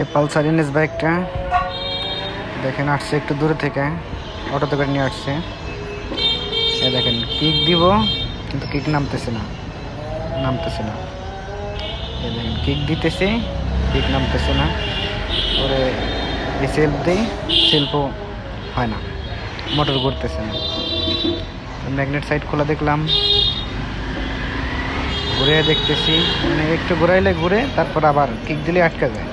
এই Pulsar NS বাইকটা। দেখেন আসছে একটু দূরে থেকে, অটোতে করে নিয়ে আসছে। এ দেখেন কিক দিব, কিন্তু কিক নামতেছে না নামতেছে না। এ দেখেন কিক দিতেছে কিক নামতেছে না। পরে এই সেলফ দিই সেলফও হয় না মোটর ঘুরতেছে না। ম্যাগনেট সাইড খোলা দেখলাম। ঘুরে দেখতেছি মানে একটু ঘুরাইলে ঘুরে, তারপর আবার কিক দিলে আটকে যায়।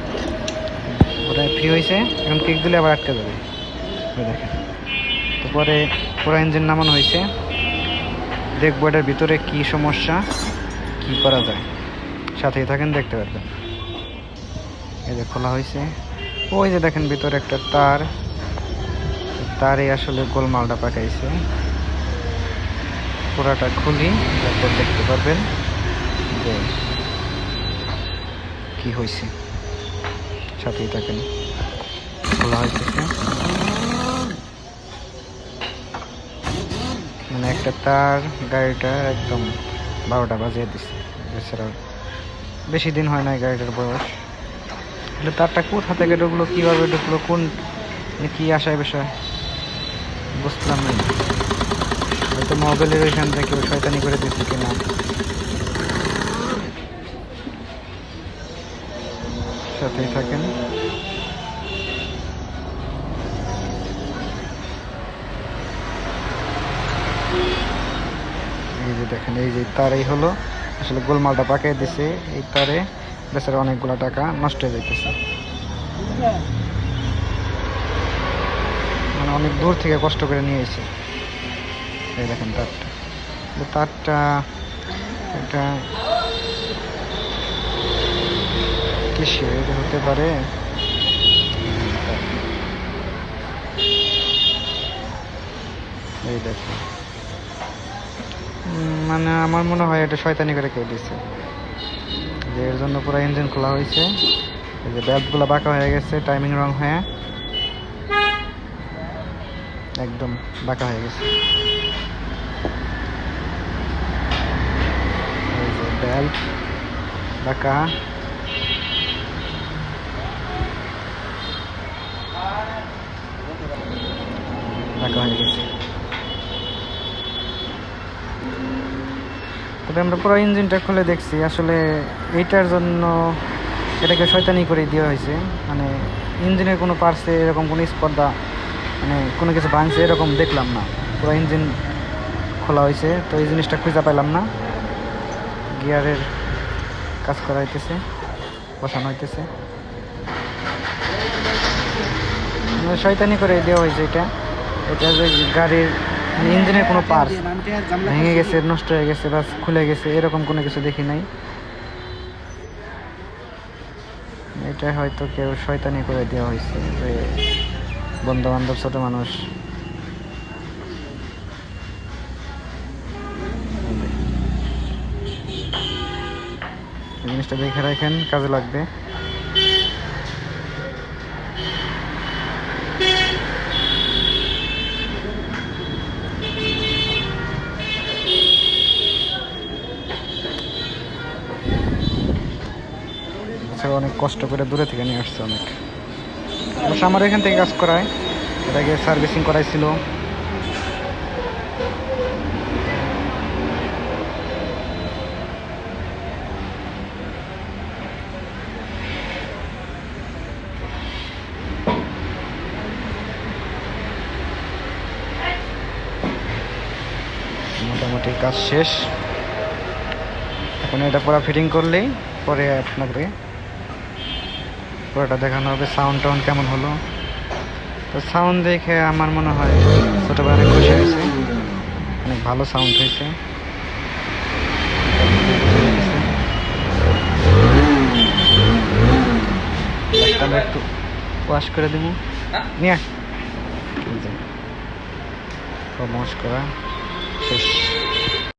ওটা ফ্রি হয়েছে এখন কিক দিলে আবার আটকে যাবে। দেখেন। তারপরে পুরো ইঞ্জিন নামানো হয়েছে দেখব এটার ভিতরে কি সমস্যা, কি করা যায়। সাথেই থাকেন, দেখতে পারবেন। এই যে খোলা হয়েছে ওই যে দেখেন ভিতরে একটা তার। তারে আসলে গোলমালটা পাকাইছে। পুরাটা খুলি, তারপর দেখতে পারবেন। যে কি হয়েছে সাথেই থাকেন। খোলা মানে একটা তার গাড়িটা একদম বারোটা বাজিয়ে দিছে। এছাড়া বেশি দিন হয় না গাড়িটার বয়স। তাহলে তারটা কোথা থেকে ঢুকলো, কীভাবে ঢুকলো, কোন মানে কী আশায় বিষয়? বুঝলাম না। হয়তো মোবাইলের ওইখান থেকে শয়তানি করে দিচ্ছে কিনা। সাথেই থাকেন। এই যে দেখেন, এই যে তারই হলো। আসলে গোলমালটা পাকিয়ে দিছে। এই তারে বেচারা অনেকগুলো টাকা নষ্ট হয়ে যাইতেছে। মানে অনেক দূর থেকে কষ্ট করে নিয়ে এসে। এই দেখেন তারটা। তারটা একটা কিসের হতে পারে? এই দেখো। মানে আমার মনে হয় এটা শয়তানি করে কেউ দিছে। যে এর জন্য পুরো ইঞ্জিন খোলা হয়েছে। এই যে ব্যালভগুলো বাঁকা হয়ে গেছে টাইমিং রং হয়ে। একদম বাঁকা হয়ে গেছে। এই যে বেল্ট বাঁকা। বাঁকা হয়ে গেছে। তবে আমরা পুরো ইঞ্জিনটা খুলে দেখছি, আসলে এইটার জন্য এটাকে শয়তানি করে দেওয়া হয়েছে। মানে ইঞ্জিনের কোনো পার্সে এরকম কোনো স্পর্ধা মানে কোনো কিছু ভাঙছে এরকম দেখলাম না। পুরো ইঞ্জিন খোলা হয়েছে, তো এই জিনিসটা খুঁজে পাইলাম না। গিয়ারের কাজ করা হইতেছে, বসানো হইতেছে। মানে শয়তানি করে দেওয়া হয়েছে এটা। এটা যে গাড়ির ইঞ্জিনের কোনো পার্টস ভেঙে গেছে, নষ্ট হয়ে গেছে বা খুলে গেছে, এরকম কোনো কিছু দেখি নাই। এটা হয়তো কেউ শয়তানি করে দেওয়া হয়েছে যে বন্ধু বান্ধব ছোট মানুষ। জিনিসটা দেখে রাখেন, কাজে লাগবে এছাড়া অনেক কষ্ট করে দূরে থেকে নিয়ে আসছে অনেক। অবশ্য আমার এখান থেকে কাজ করায়। এটাকে সার্ভিসিং করাইছিল। মোটামুটি কাজ শেষ। এখন এটা পুরো ফিটিং করলেই পরে আপনাকে পুরোটা দেখানো হবে সাউন্ড টাউন্ড কেমন হলো? তো সাউন্ড দেখে আমার মনে হয় ছোটোবেলা অনেক খুশি হয়েছে। অনেক ভালো সাউন্ড হয়েছে। একটু ওয়াশ করে দেবো। নিয়ে ওয়াশ করা শেষ।